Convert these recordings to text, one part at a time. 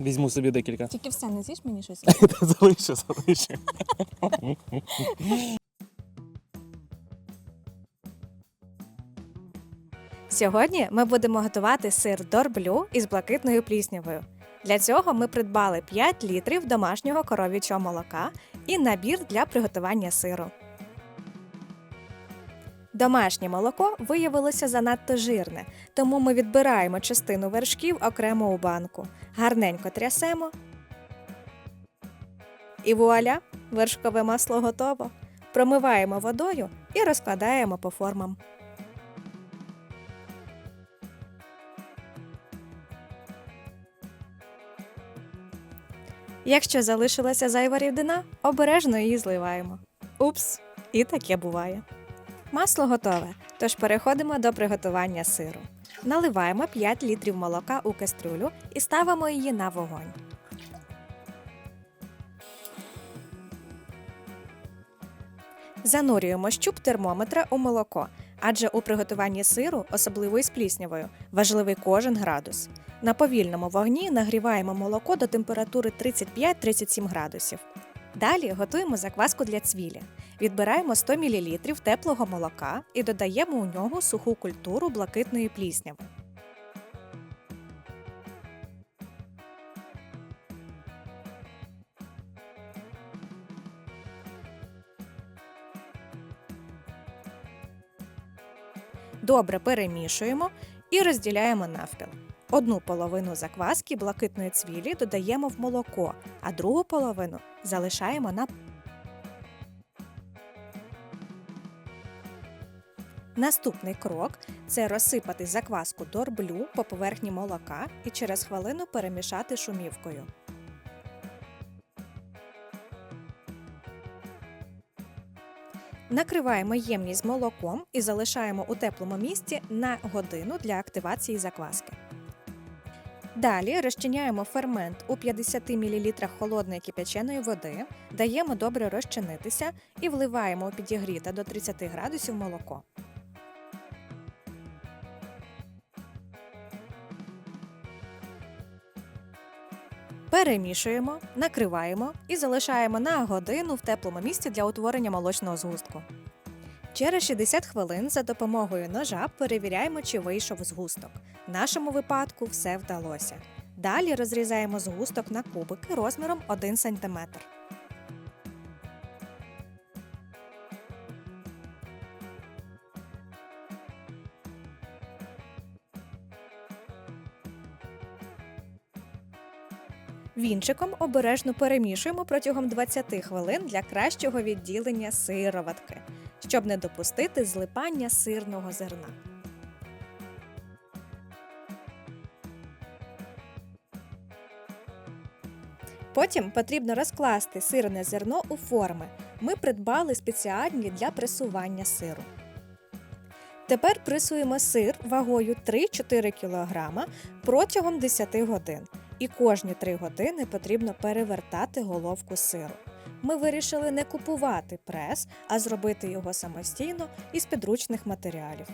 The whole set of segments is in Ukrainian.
Візьму собі декілька. Тільки все, не з'їш мені щось? Залишу, залишу. Сьогодні ми будемо готувати сир дорблю із блакитною пліснявою. Для цього ми придбали 5 літрів домашнього коров'ячого молока і набір для приготування сиру. Домашнє молоко виявилося занадто жирне, тому ми відбираємо частину вершків окремо у банку, гарненько трясемо. І вуаля! Вершкове масло готово. Промиваємо водою і розкладаємо по формам. Якщо залишилася зайва рідина, обережно її зливаємо. Упс, і таке буває. Масло готове, тож переходимо до приготування сиру. Наливаємо 5 літрів молока у кастрюлю і ставимо її на вогонь. Занурюємо щуп термометра у молоко, адже у приготуванні сиру, особливо із пліснявою, важливий кожен градус. На повільному вогні нагріваємо молоко до температури 35-37 градусів. Далі готуємо закваску для цвілі. Відбираємо 100 мл теплого молока і додаємо у нього суху культуру блакитної плісняви. Добре перемішуємо і розділяємо навпіл. Одну половину закваски блакитної цвілі додаємо в молоко, а другу половину залишаємо на Наступний крок це розсипати закваску дорблю по поверхні молока і через хвилину перемішати шумівкою. Накриваємо ємність молоком і залишаємо у теплому місці на годину для активації закваски. Далі розчиняємо фермент у 50 мл холодної кип'яченої води, даємо добре розчинитися і вливаємо у підігріте до 30 градусів молоко. Перемішуємо, накриваємо і залишаємо на годину в теплому місці для утворення молочного згустку. Через 60 хвилин за допомогою ножа перевіряємо, чи вийшов згусток. В нашому випадку все вдалося. Далі розрізаємо згусток на кубики розміром 1 см. Вінчиком обережно перемішуємо протягом 20 хвилин для кращого відділення сироватки, щоб не допустити злипання сирного зерна. Потім потрібно розкласти сирне зерно у форми. Ми придбали спеціальні для пресування сиру. Тепер пресуємо сир вагою 3-4 кг протягом 10 годин. І кожні 3 години потрібно перевертати головку сиру. Ми вирішили не купувати прес, а зробити його самостійно із підручних матеріалів.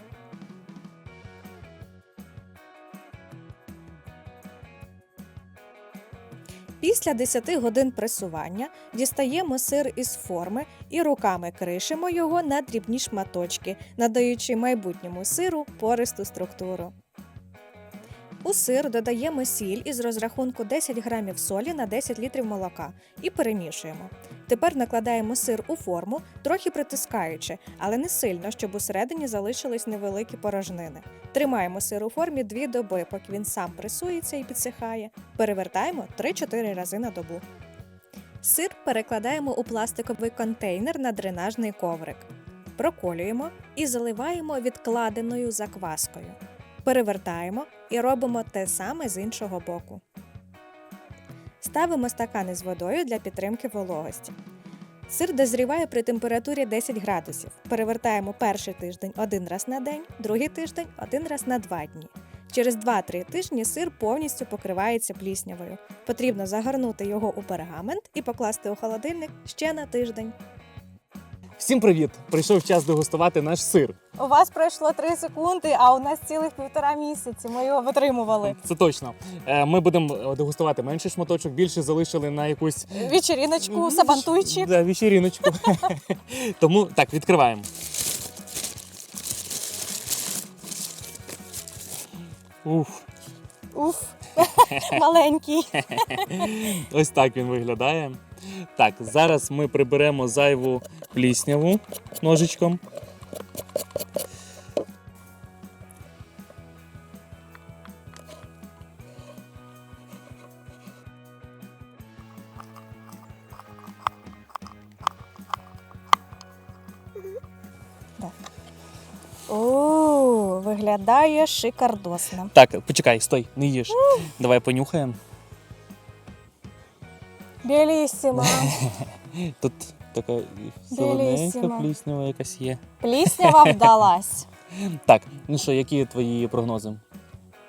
Після 10 годин пресування дістаємо сир із форми і руками кришимо його на дрібні шматочки, надаючи майбутньому сиру пористу структуру. У сир додаємо сіль із розрахунку 10 грамів солі на 10 літрів молока і перемішуємо. Тепер накладаємо сир у форму, трохи притискаючи, але не сильно, щоб усередині залишились невеликі порожнини. Тримаємо сир у формі 2 доби, поки він сам пресується і підсихає. Перевертаємо 3-4 рази на добу. Сир перекладаємо у пластиковий контейнер на дренажний коврик. Проколюємо і заливаємо відкладеною закваскою. Перевертаємо і робимо те саме з іншого боку. Ставимо стакани з водою для підтримки вологості. Сир дозріває при температурі 10 градусів. Перевертаємо перший тиждень один раз на день, другий тиждень один раз на два дні. Через 2-3 тижні сир повністю покривається пліснявою. Потрібно загорнути його у пергамент і покласти у холодильник ще на тиждень. Всім привіт! Прийшов час дегустувати наш сир. У вас пройшло 3 секунди, а у нас цілих півтора місяці. Ми його витримували. Це точно. Е, Ми будемо дегустувати менший шматочок, більше залишили на якусь Вечеріночку, сабантуйчик. Да, вечеріночку. Тому так, відкриваємо. Уф, Уф, маленький. ось так він виглядає. Так, зараз ми приберемо зайву плісняву ножичком. О, виглядає шикардосно. Так, почекай, стой, не їж. Давай понюхаємо. Білісіма. Тут така зелененька пліснява якась є. Пліснява вдалась. Так, ну що, які твої прогнози?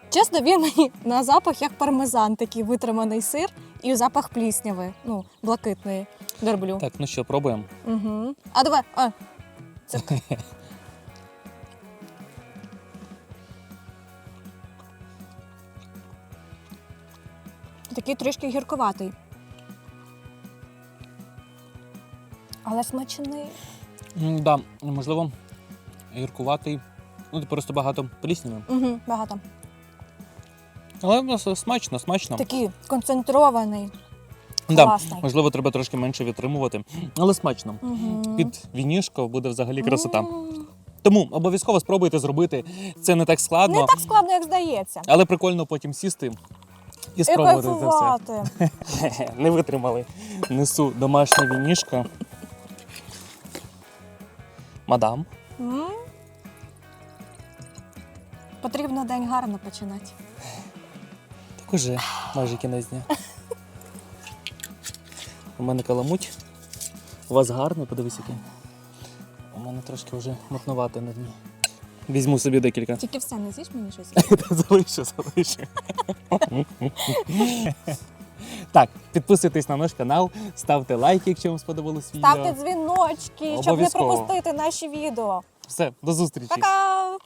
Чесно, він мені на запах як пармезан, такий витриманий сир і запах плісняви, ну, блакитної. Дерблю. Так, ну що, пробуємо. Угу. А давай. А. Такий трішки гіркуватий. Але смачний. М, Да, можливо, гіркуватий. Ну, просто багато плісняви. Угу, багато. Але смачно, смачно. Такий концентрований. да, можливо, треба трошки менше відтримувати, але смачно. Угу. Під вінішко буде взагалі красота. Тому обов'язково спробуйте зробити. Це не так складно, Не так складно, як здається. але прикольно потім сісти і І спробувати це все. Не витримали. Несу домашнє вінішко. Мадам. М? Потрібно день гарно починати. Так уже майже кінець дня. У мене каламуть. У вас гарний, подивись який. У мене трошки вже мутнувати на дні. Візьму собі декілька. Тільки все, не з'їш мені щось? Залишу, залишу. Так, підписуйтесь на наш канал, ставте лайки, якщо вам сподобалось відео. Ставте дзвіночки, щоб не Обов'язково. пропустити наші відео. Все, до зустрічі. Пока!